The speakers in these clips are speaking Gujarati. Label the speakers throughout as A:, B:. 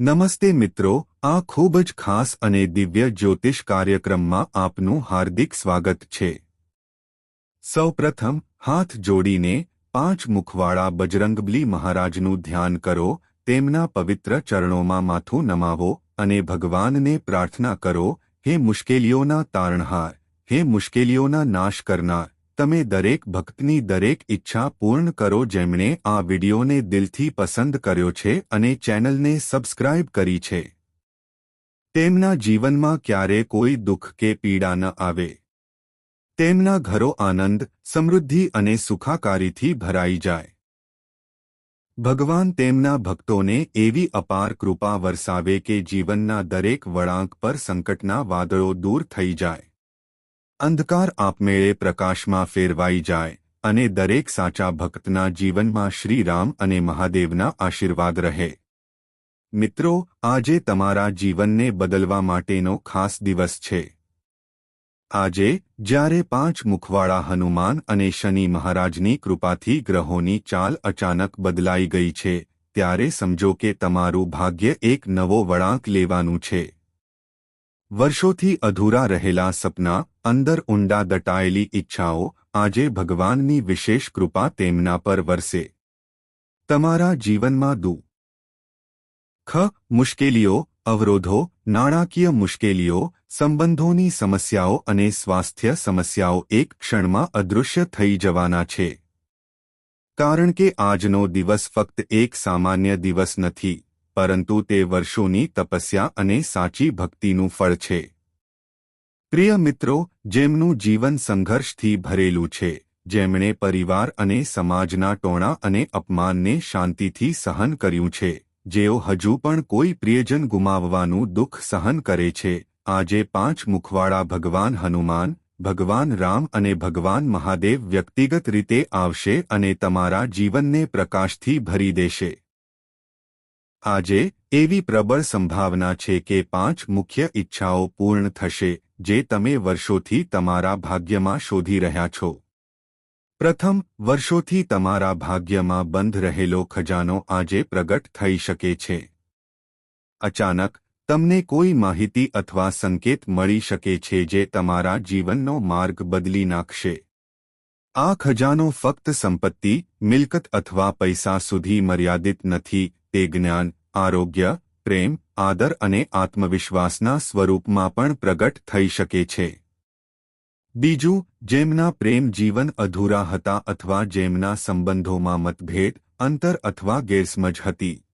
A: નમસ્તે મિત્રો, આ ખૂબ જ ખાસ અને દિવ્ય જ્યોતિષ કાર્યક્રમમાં આપનું હાર્દિક સ્વાગત છે. સૌપ્રથમ, હાથ જોડીને પાંચ મુખવાળા બજરંગબલી મહારાજનું ધ્યાન કરો, તેમના પવિત્ર ચરણોમાં માથું નમાવો અને ભગવાનને પ્રાર્થના કરો, હે મુશ્કેલીઓના તારણહાર, હે મુશ્કેલીઓના નાશ કરનાર તમે દરેક ભક્તની દરેક ઈચ્છા પૂર્ણ કરો જેમણે આ વિડિયોને દિલથી પસંદ કર્યો છે અને ચેનલને સબસ્ક્રાઇબ કરી છે. તેમના જીવનમાં ક્યારે કોઈ દુઃખ કે પીડા ન આવે. તેમના ઘરો આનંદ, સમૃદ્ધિ અને સુખાકારીથી ભરાઈ જાય. ભગવાન તેમના ભક્તોને એવી અપાર કૃપા વરસાવે કે જીવનના દરેક વળાંક પર સંકટના વાદળો દૂર થઈ જાય. અંધકાર આપમેળે પ્રકાશમાં ફેરવાઈ જાય અને દરેક સાચા ભક્તના જીવનમાં શ્રીરામ અને મહાદેવના આશીર્વાદ રહે. મિત્રો, આજે તમારા જીવનને બદલવા માટેનો ખાસ દિવસ છે. આજે, જ્યારે પાંચ મુખવાળા હનુમાન અને શનિ મહારાજની કૃપાથી ગ્રહોની ચાલ અચાનક બદલાઈ ગઈ છે, ત્યારે સમજો કે તમારું ભાગ્ય એક નવો વળાંક લેવાનું છે. વર્ષોથી અધૂરા રહેલા સપના, અંદર ઊંડા દટાયેલી ઈચ્છાઓ, આજે ભગવાનની વિશેષ કૃપા તેમના પર વરસે. તમારા જીવનમાં દુ. ખ, મુશ્કેલીઓ, અવરોધો, નાણાકીય મુશ્કેલીઓ, સંબંધોની સમસ્યાઓ અને સ્વાસ્થ્ય સમસ્યાઓ એક ક્ષણમાં અદૃશ્ય થઈ જવાના છે. કારણ કે આજનો દિવસ ફક્ત એક સામાન્ય દિવસ નથી. પરંતુ તે વર્ષોની તપસ્યા અને સાચી ભક્તિનું ફળ છે. પ્રિય મિત્રો, જેમનું જીવન સંઘર્ષથી ભરેલું છે, જેમણે પરિવાર અને સમાજના ટોણા અને અપમાનને શાંતિથી સહન કર્યું છે, જેઓ હજુ પણ કોઈ પ્રિયજન ગુમાવવાનું દુઃખ સહન કરે છે, આજે પાંચ મુખવાળા ભગવાન હનુમાન, ભગવાન રામ અને ભગવાન મહાદેવ વ્યક્તિગત રીતે આવશે અને તમારા જીવનને પ્રકાશથી ભરી દેશે. આજે એવી પ્રબળ સંભાવના છે કે પાંચ મુખ્ય ઈચ્છાઓ પૂર્ણ થશે, જે તમે વર્ષોથી તમારા ભાગ્યમાં શોધી રહ્યા છો. પ્રથમ, વર્ષોથી તમારા ભાગ્યમાં બંધ રહેલો ખજાનો આજે પ્રગટ થઈ શકે છે. અચાનક, તમને કોઈ માહિતી અથવા સંકેત મળી શકે છે જે તમારા જીવનનો માર્ગ બદલી નાખશે. આ ખજાનો ફક્ત સંપત્તિ, મિલકત અથવા પૈસા સુધી મર્યાદિત નથી, તે જ્ઞાન, આરોગ્ય, પ્રેમ, આદર અને આત્મવિશ્વાસના સ્વરૂપમાં પણ પ્રગટ થઈ શકે છે. બીજું, જેમના પ્રેમ જીવન અધૂરા હતા અથવા જેમના સંબંધોમાં મતભેદ, અંતર અથવા ગેરસમજ હતી.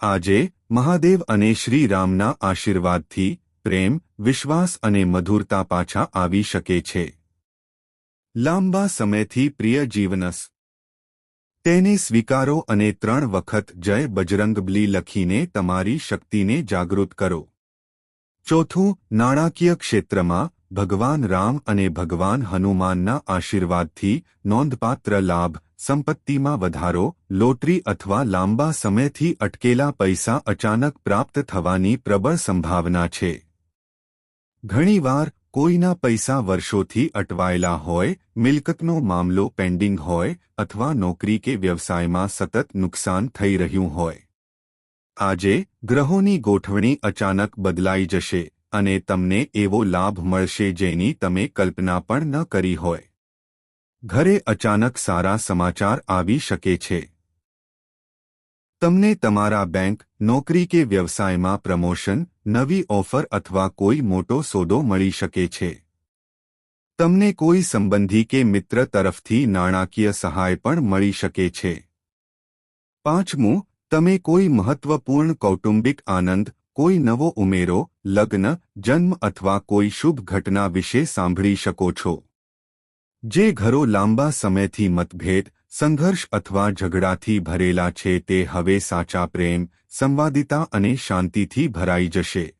A: આજે, મહાદેવ અને શ્રીરામના આશીર્વાદથી પ્રેમ, વિશ્વાસ અને મધુરતા પાછા આવી શકે છે. લાંબા સમયથી પ્રિય જીવનસ. તેને સ્વીકારો અને ત્રણ વખત જય બજરંગબલી લખીને તમારી શક્તિને જાગૃત કરો. ચોથું, નાણાકીય ક્ષેત્રમાં ભગવાન રામ અને ભગવાન હનુમાનના આશીર્વાદથી નોંધપાત્ર લાભ, સંપત્તિમાં વધારો, લોટરી અથવા લાંબા સમયથી અટકેલા પૈસા અચાનક પ્રાપ્ત થવાની પ્રબળ સંભાવના છે. ઘણીવાર કોઈના પૈસા વર્ષોથી અટવાયેલા હોય, મિલકતનો મામલો પેન્ડિંગ હોય અથવા નોકરી કે વ્યવસાયમાં સતત નુકસાન થઈ રહ્યું હોય. આજે ગ્રહોની ગોઠવણી અચાનક બદલાઈ જશે અને તમને એવો લાભ મળશે જેની તમે કલ્પના પણ ન કરી હોય. ઘરે અચાનક સારા સમાચાર આવી શકે છે. તમને તમારા બેંક, નોકરી કે વ્યવસાયમાં પ્રમોશન નવી ઓફર અથવા કોઈ મોટો સોદો મળી શકે છે. તમને કોઈ સંબંધી કે મિત્ર તરફથી નાણાકીય સહાય પણ મળી શકે છે. પાંચમું, તમે કોઈ મહત્વપૂર્ણ કૌટુંબિક આનંદ, કોઈ નવો ઉમેરો, લગ્ન, જન્મ અથવા કોઈ શુભ ઘટના વિશે સાંભળી શકો છો. જે ઘરો લાંબા સમયથી મતભેદ સંઘર્ષ અથવા ઝઘડાથી ભરેલા છે તે હવે સાચા પ્રેમ, સંવાદિતા અને શાંતિથી ભરાઈ જશે.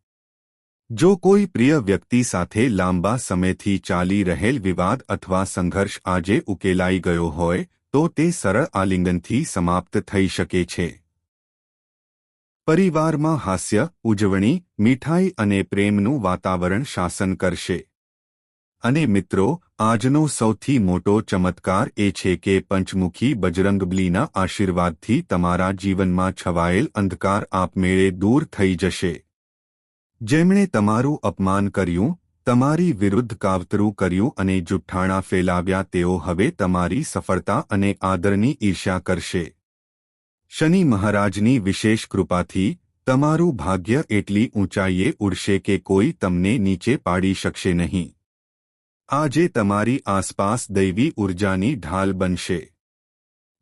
A: જો કોઈ પ્રિય વ્યક્તિ સાથે લાંબા સમયથી ચાલી રહેલ વિવાદ અથવા સંઘર્ષ આજે ઉકેલાઈ ગયો હોય, તો તે સરળ આલિંગનથી સમાપ્ત થઈ શકે છે. પરિવારમાં હાસ્ય, ઉજવણી, મીઠાઈ અને પ્રેમનું વાતાવરણ શાસન કરશે. અને મિત્રો, આજનો સૌથી મોટો ચમત્કાર એ છે કે પંચમુખી બજરંગબલીના આશીર્વાદથી તમારા જીવનમાં છવાયેલ અંધકાર આપમેળે દૂર થઈ જશે. જેમણે તમારું અપમાન કર્યું, તમારી વિરુદ્ધ કાવતરું કર્યું અને જુઠ્ઠાણા ફેલાવ્યા તેઓ હવે તમારી સફળતા અને આદરની ઈર્ષ્યા કરશે. શનિ મહારાજની વિશેષ કૃપાથી, તમારું ભાગ્ય એટલી ઊંચાઈએ ઉડશે કે કોઈ તમને નીચે પાડી શકશે નહીં. આજે તમારી આસપાસ દૈવી ઉર્જાની ઢાલ બનશે.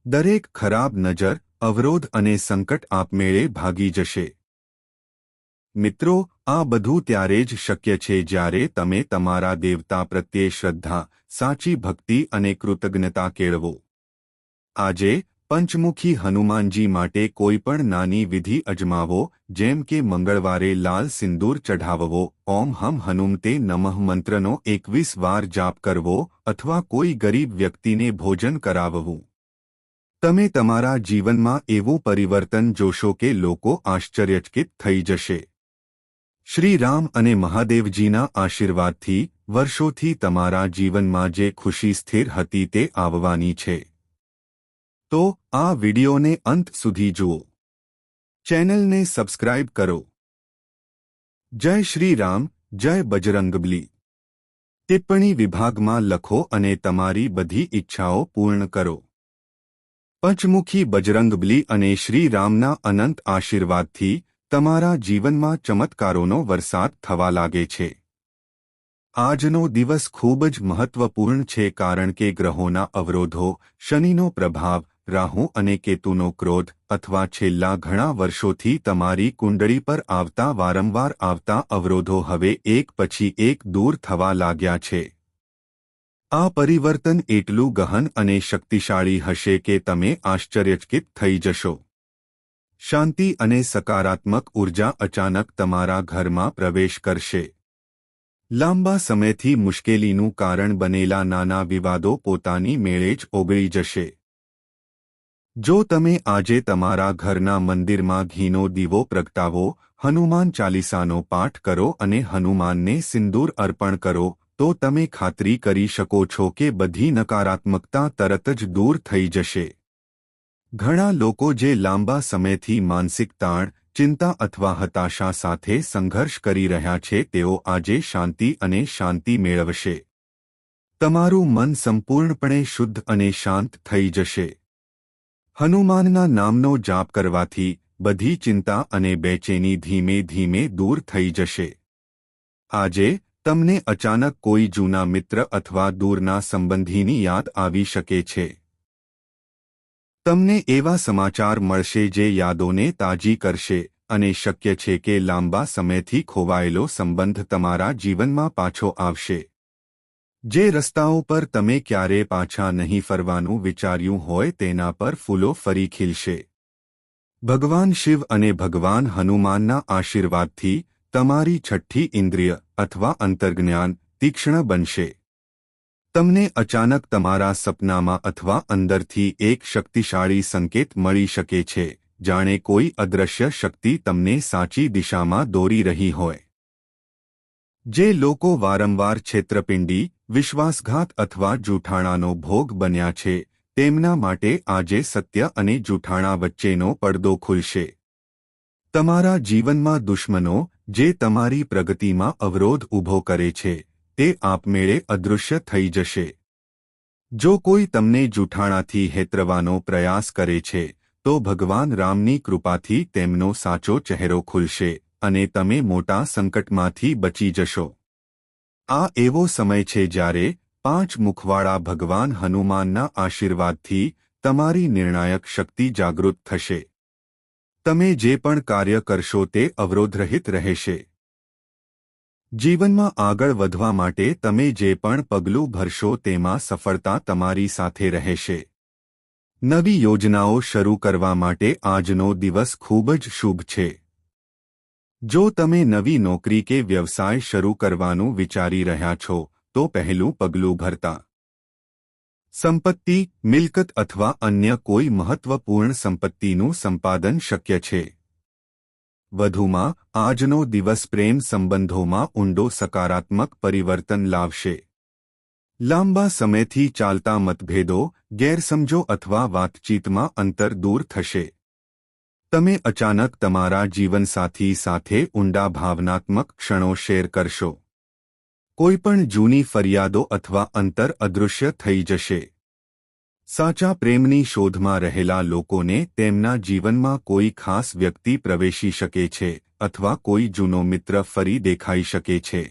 A: દરેક ખરાબ નજર, અવરોધ અને સંકટ આપમેળે ભાગી જશે. મિત્રો, આ બધું ત્યારે જ શક્ય છે જ્યારે તમે તમારા દેવતા પ્રત્યે શ્રદ્ધા, સાચી ભક્તિ અને કૃતજ્ઞતા કેળવો. આજે પંચમુખી હનુમાનજી માટે કોઈ પણ નાની વિધિ અજમાવો, જેમ કે મંગળવારે લાલ સિંદૂર ચઢાવવો, ઓમ હમ હનુમતે નમઃ મંત્રનો એકવીસ વાર જાપ કરવો, અથવા કોઈ ગરીબ વ્યક્તિને ભોજન કરાવવું. તમે તમારા જીવનમાં એવું પરિવર્તન જોશો કે લોકો આશ્ચર્યચકિત થઈ જશે. શ્રી રામ અને મહાદેવજીના આશીર્વાદથી, વર્ષોથી તમારા જીવનમાં જે ખુશી સ્થિર હતી તે આવવાની છે. તો આ વિડિયોને અંત સુધી જુઓ. ચેનલને સબસ્ક્રાઇબ કરો. જય શ્રી રામ, જય બજરંગબલી. ટિપ્પણી વિભાગમાં લખો અને તમારી બધી ઈચ્છાઓ પૂર્ણ કરો. પંચમુખી બજરંગબલી અને શ્રીરામના અનંત આશીર્વાદથી તમારા જીવનમાં ચમત્કારોનો વરસાદ થવા લાગે છે. આજનો દિવસ ખૂબ જ મહત્વપૂર્ણ છે કારણ કે ગ્રહોના અવરોધો, શનિનો પ્રભાવ રાહુ અને કેતુનો ક્રોધ અથવા છેલ્લા ઘણા વર્ષોથી તમારી કુંડળી પર આવતા વારંવાર આવતા અવરોધો હવે એક પછી એક દૂર થવા લાગ્યા છે. આ પરિવર્તન એટલું ગહન અને શક્તિશાળી હશે કે તમે આશ્ચર્યચકિત થઈ જશો. શાંતિ અને સકારાત્મક ઊર્જા અચાનક તમારા ઘરમાં પ્રવેશ કરશે. લાંબા સમયથી મુશ્કેલીનું કારણ બનેલા નાના વિવાદો પોતાની મેળે જ ઓગળી જશે. જો તમે આજે તમારા ઘરના મંદિરમાં ઘીનો દીવો પ્રગટાવો, હનુમાન ચાલીસાનો પાઠ કરો અને હનુમાનને સિંદૂર અર્પણ કરો, તો તમે ખાતરી કરી શકો છો કે બધી નકારાત્મકતા તરત જ દૂર થઈ જશે. ઘણા લોકો જે લાંબા સમયથી માનસિક તાણ, ચિંતા અથવા હતાશા સાથે સંઘર્ષ કરી રહ્યા છે, તેઓ આજે શાંતિ અને શાંતિ મેળવશે. તમારું મન સંપૂર્ણપણે શુદ્ધ અને શાંત થઈ જશે. હનુમાનના નામનો જાપ કરવાથી બધી ચિંતા અને બેચેની ધીમે ધીમે દૂર થઈ જશે. આજે તમને અચાનક કોઈ જૂના મિત્ર અથવા દૂરના સંબંધીની યાદ આવી શકે છે. તમને એવા સમાચાર મળશે જે યાદોને તાજી કરશે અને શક્ય છે કે લાંબા સમયથી ખોવાયેલો સંબંધ તમારા જીવનમાં પાછો આવશે. જે રસ્તાઓ પર તમે ક્યારે પાછા નહીં ફરવાનું વિચાર્યું હોય તેના પર ફૂલો ફરી ખીલશે. ભગવાન શિવ અને ભગવાન હનુમાનના આશીર્વાદથી તમારી છઠ્ઠી ઇન્દ્રિય અથવા અંતર્જ્ઞાન તીક્ષ્ણ બનશે. તમને અચાનક તમારા સપનામાં અથવા અંદરથી એક શક્તિશાળી સંકેત મળી શકે છે, જાણે કોઈ અદ્રશ્ય શક્તિ તમને સાચી દિશામાં દોરી રહી હોય. જે લોકો વારંવાર છેત્રપિંડી વિશ્વાસઘાત અથવા જૂઠાણાનો ભોગ બન્યા છે, તેમના માટે આજે સત્ય અને જૂઠાણા વચ્ચેનો પડદો ખુલશે. તમારા જીવનમાં દુશ્મનો, જે તમારી પ્રગતિમાં અવરોધ ઊભો કરે છે, તે આપમેળે અદૃશ્ય થઈ જશે. જો કોઈ તમને જૂઠાણાથી હેતરવાનો પ્રયાસ કરે છે, તો ભગવાન રામની કૃપાથી તેમનો સાચો ચહેરો ખુલશે અને તમે મોટા સંકટમાંથી બચી જશો. આ એવો સમય છે જ્યારે પાંચ મુખવાળા ભગવાન હનુમાનના આશીર્વાદથી તમારી નિર્ણાયક શક્તિ જાગૃત થશે. તમે જે પણ કાર્ય કરશો તે અવરોધરહિત રહેશે. જીવનમાં આગળ વધવા માટે તમે જે પણ પગલું ભરશો તેમાં સફળતા તમારી સાથે રહેશે. નવી યોજનાઓ શરૂ કરવા માટે આજનો દિવસ ખૂબ જ શુભ છે. જો તમે નવી નોકરી કે વ્યવસાય શરૂ કરવાનું વિચારી રહ્યા છો, તો પહેલું પગલું ભરતા સંપત્તિ, મિલકત અથવા અન્ય કોઈ મહત્વપૂર્ણ સંપત્તિનું સંપાદન શક્ય છે. વધુમાં, આજનો દિવસ પ્રેમ સંબંધોમાં ઊંડો સકારાત્મક પરિવર્તન લાવશે. લાંબા સમયથી ચાલતા મતભેદો, ગેરસમજો અથવા વાતચીતમાં અંતર દૂર થશે. તમે અચાનક તમારા જીવનસાથી સાથે ઊંડા ભાવનાત્મક ક્ષણો શેર કરશો. કોઈપણ જૂની ફરિયાદો અથવા અંતર અદૃશ્ય થઈ જશે. સાચા પ્રેમની શોધમાં રહેલા લોકોને તેમના જીવનમાં કોઈ ખાસ વ્યક્તિ પ્રવેશી શકે છે અથવા કોઈ જૂનો મિત્ર ફરી દેખાઈ શકે છે.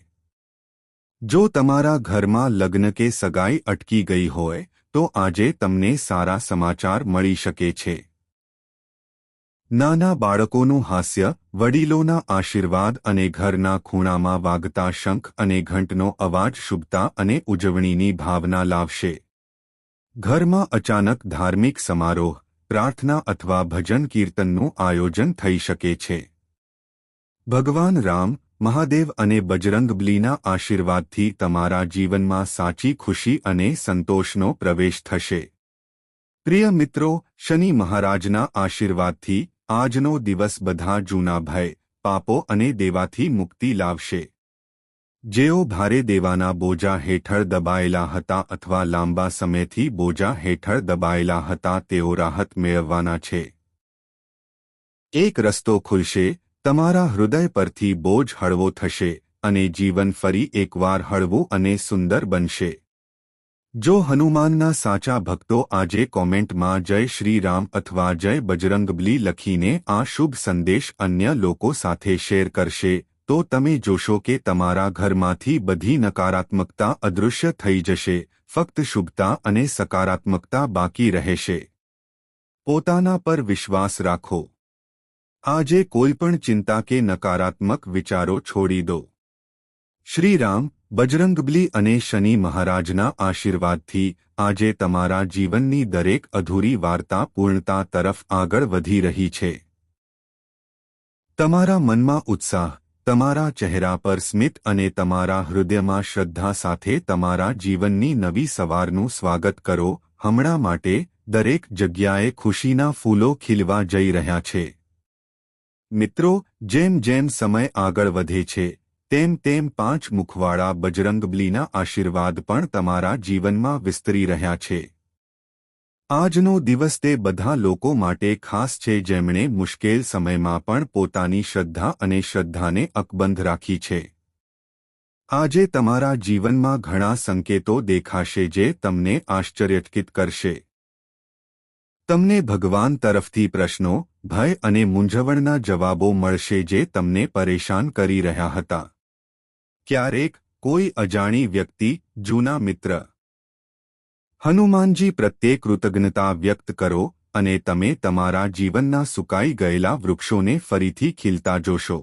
A: જો તમારા ઘરમાં લગ્ન કે સગાઈ અટકી ગઈ હોય, તો આજે તમને સારા સમાચાર મળી શકે છે. નાના બાળકોનું હાસ્ય, વડીલોના આશીર્વાદ અને ઘરના ખૂણામાં વાગતા શંખ અને ઘંટનો અવાજ શુભતા અને ઉજવણીની ભાવના લાવશે. ઘરમાં અચાનક ધાર્મિક સમારોહ, પ્રાર્થના અથવા ભજન કીર્તનનું આયોજન થઈ શકે છે. ભગવાન રામ, મહાદેવ અને બજરંગબલીના આશીર્વાદથી તમારા જીવનમાં સાચી ખુશી અને સંતોષનો પ્રવેશ થશે. પ્રિય મિત્રો, શનિ મહારાજના આશીર્વાદથી આજનો દિવસ બધા જૂના ભય, પાપો અને દેવાથી મુક્તિ લાવશે. જેઓ ભારે દેવાના બોજા હેઠળ દબાયેલા હતા અથવા લાંબા સમયથી બોજા હેઠળ દબાયેલા હતા તેઓ રાહત મેળવવાના છે. એક રસ્તો ખુલશે, તમારા હૃદય પરથી બોજ હળવો થશે અને જીવન ફરી એકવાર હળવું અને સુંદર બનશે. જો હનુમાનના સાચા ભક્તો આજે કોમેન્ટમાં જય શ્રી રામ અથવા જય બજરંગબલી લખીને આ શુભ સંદેશ અન્ય લોકો સાથે શેર કરશે, તો તમે જોશો કે તમારા ઘરમાંથી બધી નકારાત્મકતા અદૃશ્ય થઈ જશે, ફક્ત શુભતા અને સકારાત્મકતા બાકી રહેશે. પોતાના પર વિશ્વાસ રાખો. આજે કોઈપણ ચિંતા કે નકારાત્મક વિચારો છોડી દો. શ્રીરામ બજરંગબલી અને શનિ મહારાજના આશીર્વાદથી આજે તમારા જીવનની દરેક અધૂરી વાર્તા પૂર્ણતા તરફ આગળ વધી રહી છે. તમારા મનમાં ઉત્સાહ, તમારા ચહેરા પર સ્મિત અને તમારા હૃદયમાં શ્રદ્ધા સાથે તમારા જીવનની નવી સવારનું સ્વાગત કરો, હમણાં માટે દરેક જગ્યાએ ખુશીના ફૂલો ખીલવા જઈ રહ્યા છે. મિત્રો, જેમ જેમ સમય આગળ વધે છે તેમ તેમ પાંચ મુખવાળા બજરંગબલીના આશીર્વાદ પણ તમારા જીવનમાં વિસ્તરી રહ્યા છે. આજનો દિવસ તે બધા લોકો માટે ખાસ છે જેમણે મુશ્કેલ સમયમાં પણ પોતાની શ્રદ્ધા અને શ્રદ્ધાને અકબંધ રાખી છે. આજે તમારા જીવનમાં ઘણા સંકેતો દેખાશે જે તમને આશ્ચર્યચકિત કરશે. તમને ભગવાન તરફથી પ્રશ્નો, ભય અને મૂંઝવણના જવાબો મળશે જે તમને પરેશાન કરી રહ્યા હતા. ક્યારેક કોઈ અજાણી વ્યક્તિ, જૂના મિત્ર. હનુમાનજી પ્રત્યે કૃતજ્ઞતા વ્યક્ત કરો અને તમે તમારા જીવનના સુકાઈ ગયેલા વૃક્ષોને ફરીથી ખીલતા જોશો.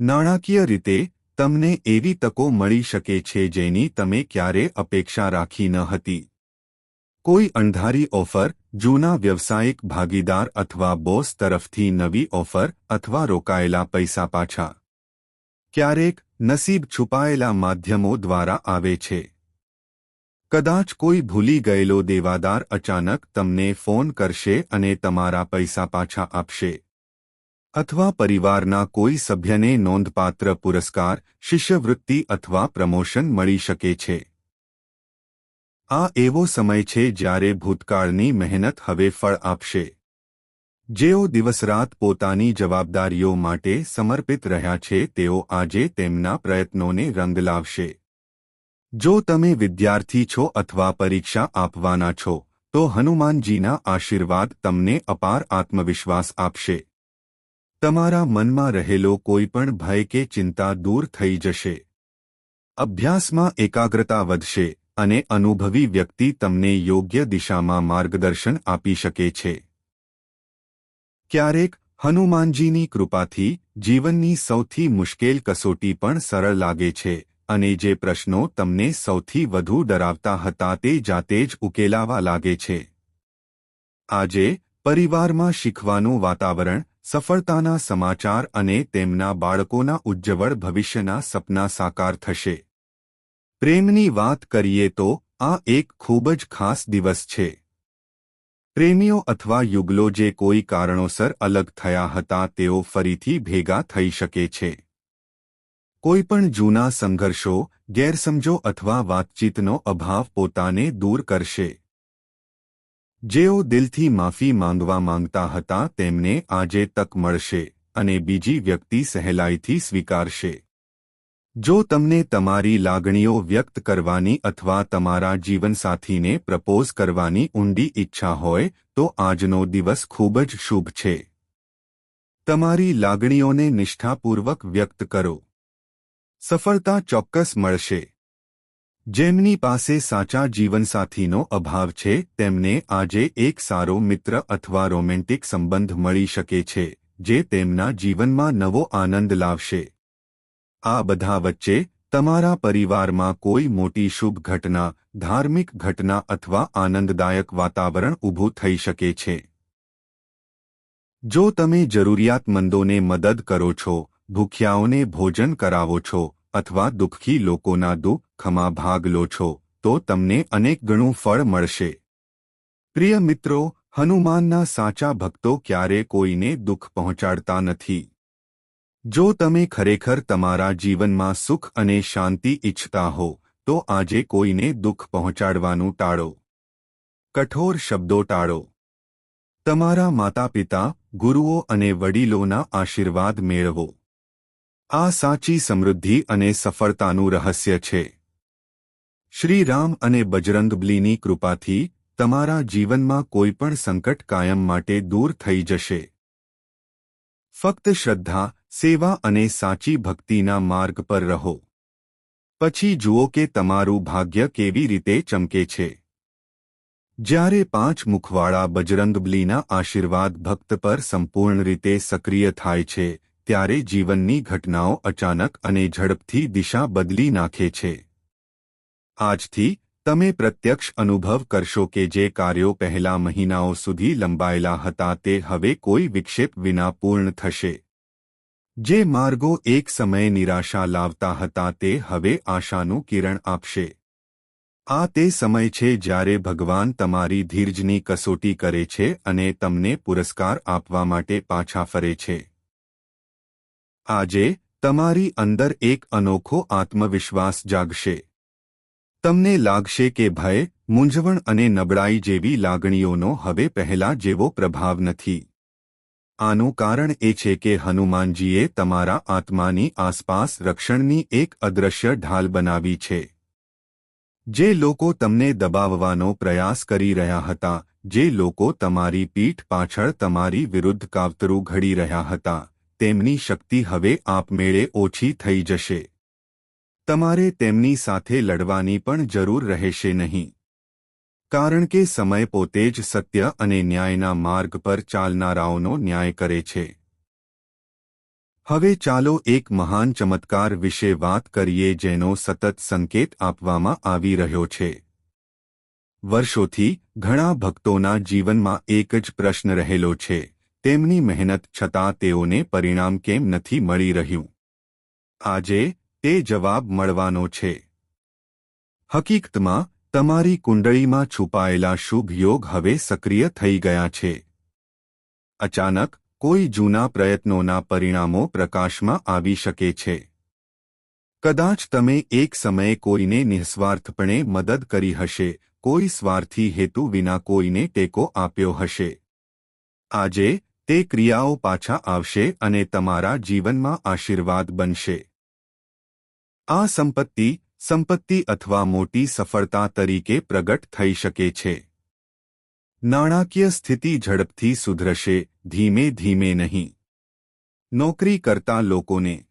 A: નાણાકીય રીતે, તમને એવી તકો મળી શકે છે જેની તમે ક્યારે અપેક્ષા રાખી ન હતી. કોઈ અણધારી ઓફર, જૂના વ્યવસાયિક ભાગીદાર અથવા બોસ તરફથી નવી ઓફર અથવા રોકાયેલા પૈસા પાછા. ક્યારેક નસીબ છુપાયેલા માધ્યમો દ્વારા આવે છે. કદાચ કોઈ ભૂલી ગયેલો દેવાદાર અચાનક તમને ફોન કરશે અને તમારા પૈસા પાછા આપશે. અથવા પરિવારના કોઈ સભ્યને નોંધપાત્ર પુરસ્કાર, શિષ્યવૃત્તિ અથવા પ્રમોશન મળી શકે છે. આ એવો સમય છે જ્યારે ભૂતકાળની મહેનત હવે ફળ આપશે. જેઓ દિવસરાત પોતાની જવાબદારીઓ માટે સમર્પિત રહ્યા છે, તેઓ આજે તેમના પ્રયત્નોને રંગ લાવશે. જો તમે વિદ્યાર્થી છો અથવા પરીક્ષા આપવાના છો, તો હનુમાનજીના આશીર્વાદ તમને અપાર આત્મવિશ્વાસ આપશે. તમારા મનમાં રહેલો કોઈપણ ભય કે ચિંતા દૂર થઈ જશે. અભ્યાસમાં એકાગ્રતા વધશે અને અનુભવી વ્યક્તિ તમને યોગ્ય દિશામાં માર્ગદર્શન આપી શકે છે. ક્યારેક હનુમાનજીની કૃપાથી જીવનની સૌથી મુશ્કેલ કસોટી પણ સરળ લાગે છે અને જે પ્રશ્નો તમને સૌથી વધુ ડરાવતા હતા તે જાતે જ ઉકેલાવા લાગે છે. આજે પરિવારમાં શીખવાનું વાતાવરણ, સફળતાના સમાચાર અને તેમના બાળકોના ઉજ્જવળ ભવિષ્યના સપના સાકાર થશે. પ્રેમની વાત કરીએ તો આ એક ખૂબ જ ખાસ દિવસ છે. પ્રેમીઓ અથવા યુગલો જે કોઈ કારણોસર અલગ થયા હતા તેઓ ફરીથી ભેગા થઈ શકે છે. કોઈ પણ જૂના સંઘર્ષો, ગેરસમજો અથવા વાતચીતનો અભાવ પોતાને દૂર કરશે. જેઓ દિલથી માફી માંગવા માંગતા હતા તેમને આજે તક મળશે અને બીજી વ્યક્તિ સહેલાઈથી સ્વીકારશે. જો તમને તમારી લાગણીઓ વ્યક્ત કરવાની અથવા તમારા જીવનસાથીને પ્રપોઝ કરવાની ઊંડી ઈચ્છા હોય, તો આજનો દિવસ ખૂબ જ શુભ છે. તમારી લાગણીઓને નિષ્ઠાપૂર્વક વ્યક્ત કરો. સફળતા ચોક્કસ મળશે. જેમની પાસે સાચા જીવનસાથીનો અભાવ છે, તેમને આજે એક સારો મિત્ર અથવા રોમેન્ટિક સંબંધ મળી શકે છે, જે તેમના જીવનમાં નવો આનંદ લાવશે. આ બધા વચ્ચે તમારા પરિવારમાં કોઈ મોટી શુભ ઘટના, ધાર્મિક ઘટના અથવા આનંદદાયક વાતાવરણ ઊભું થઈ શકે છે. જો તમે જરૂરિયાતમંદોને મદદ કરો છો, ભૂખ્યાઓને ભોજન કરાવો છો અથવા દુઃખી લોકોના દુઃખમાં ભાગ લો છો, તો તમને અનેક ગણું ફળ મળશે. પ્રિય મિત્રો, હનુમાનના સાચા ભક્તો ક્યારે કોઈને દુઃખ પહોંચાડતા નથી. જો તમે ખરેખર તમારા જીવનમાં સુખ અને શાંતિ ઇચ્છતા હો, તો આજે કોઈને દુઃખ પહોંચાડવાનું ટાળો. કઠોર શબ્દો ટાળો. તમારા માતાપિતા, ગુરુઓ અને વડીલોના આશીર્વાદ મેળવો. આ સાચી સમૃદ્ધિ અને સફળતાનું રહસ્ય છે. શ્રી રામ અને બજરંગબલીની કૃપાથી તમારા જીવનમાં કોઈપણ સંકટ કાયમ માટે દૂર થઈ જશે. ફક્ત શ્રદ્ધા સેવા અને સાચી ભક્તિના માર્ગ પર રહો. પછી જુઓ કે તમારું ભાગ્ય કેવી રીતે ચમકે છે. જ્યારે પાંચ મુખવાળા બજરંગબલીના આશીર્વાદ ભક્ત પર સંપૂર્ણ રીતે સક્રિય થાય છે, ત્યારે જીવનની ઘટનાઓ અચાનક અને ઝડપથી દિશા બદલી નાખે છે. આજથી, તમે પ્રત્યક્ષ અનુભવ કરશો કે જે કાર્યો પહેલા મહિનાઓ સુધી લંબાયેલા હતા તે હવે કોઈ વિક્ષેપ વિના પૂર્ણ થશે. જે માર્ગો એક સમયે નિરાશા લાવતા હતા તે હવે આશાનું કિરણ આપશે. આ તે સમય છે જ્યારે ભગવાન તમારી ધીરજની કસોટી કરે છે અને તમને પુરસ્કાર આપવા માટે પાછા ફરે છે. આજે, તમારી અંદર એક અનોખો આત્મવિશ્વાસ જાગશે. તમને લાગશે કે ભય, મૂંઝવણ અને નબળાઈ જેવી લાગણીઓનો હવે પહેલા જેવો પ્રભાવ નથી. આનું કારણ એ છે કે હનુમાનજીએ તમારા આત્માની આસપાસ રક્ષણની એક અદૃશ્ય ઢાલ બનાવી છે. જે લોકો તમને દબાવવાનો પ્રયાસ કરી રહ્યા હતા, જે લોકો તમારી પીઠ પાછળ તમારી વિરુદ્ધ કાવતરું ઘડી રહ્યા હતા, તેમની શક્તિ હવે આપમેળે ઓછી થઈ જશે. તમારે તેમની સાથે લડવાની પણ જરૂર રહેશે નહીં. કારણ કે સમય પોતે જ સત્ય અને ન્યાયના માર્ગ પર ચાલનારાઓનો ન્યાય કરે છે. હવે ચાલો એક મહાન ચમત્કાર વિશે વાત કરીએ જેનો સતત સંકેત આપવામાં આવી રહ્યો છે. વર્ષોથી ઘણા ભક્તોના જીવનમાં એક જ પ્રશ્ન રહેલો છે. તેમની મહેનત છતાં તેઓને પરિણામ કેમ નથી મળી રહ્યું? આજે તે જવાબ મળવાનો છે. હકીકતમાં તમારી કુંડળીમાં છુપાયેલા શુભ યોગ હવે સક્રિય થઈ ગયા છે. અચાનક, કોઈ જૂના પ્રયત્નોના પરિણામો પ્રકાશમાં આવી શકે છે. કદાચ તમે એક સમયે કોઈને નિઃસ્વાર્થપણે મદદ કરી હશે, કોઈ સ્વાર્થી હેતુ વિના કોઈને ટેકો આપ્યો હશે. આજે, તે ક્રિયાઓ પાછા આવશે અને તમારા જીવનમાં આશીર્વાદ બનશે. આ સંપત્તિ સંપત્તિ અથવા મોટી સફળતા તરીકે પ્રગટ થઈ શકે છે. નાણાકીય સ્થિતિ ઝડપથી સુધરશે, ધીમે ધીમે નહીં. નોકરી કરતા લોકોને